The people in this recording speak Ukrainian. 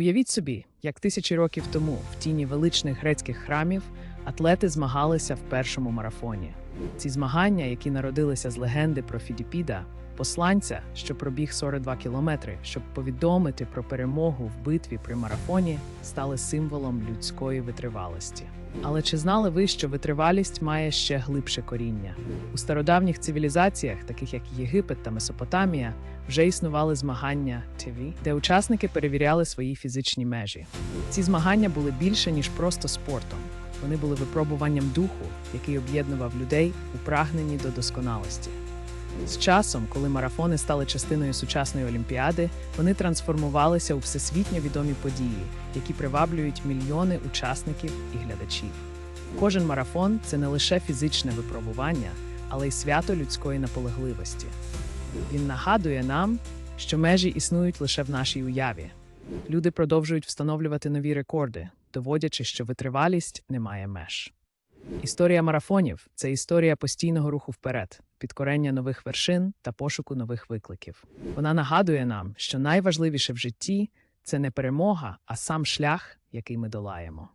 Уявіть собі, як тисячі років тому в тіні величних грецьких храмів атлети змагалися в першому марафоні. Ці змагання, які народилися з легенди про Фідіпіда, посланця, що пробіг 42 кілометри, щоб повідомити про перемогу в битві при марафоні, стали символом людської витривалості. Але чи знали ви, що витривалість має ще глибше коріння? У стародавніх цивілізаціях, таких як Єгипет та Месопотамія, вже існували змагання ТВ, де учасники перевіряли свої фізичні межі. Ці змагання були більше ніж просто спортом. Вони були випробуванням духу, який об'єднував людей у прагненні до досконалості. З часом, коли марафони стали частиною сучасної олімпіади, вони трансформувалися у всесвітньо відомі події, які приваблюють мільйони учасників і глядачів. Кожен марафон це не лише фізичне випробування, але й свято людської наполегливості. Він нагадує нам, що межі існують лише в нашій уяві. Люди продовжують встановлювати нові рекорди, доводячи, що витривалість не має меж. Історія марафонів це історія постійного руху вперед, підкорення нових вершин та пошуку нових викликів. Вона нагадує нам, що найважливіше в житті це не перемога, а сам шлях, який ми долаємо.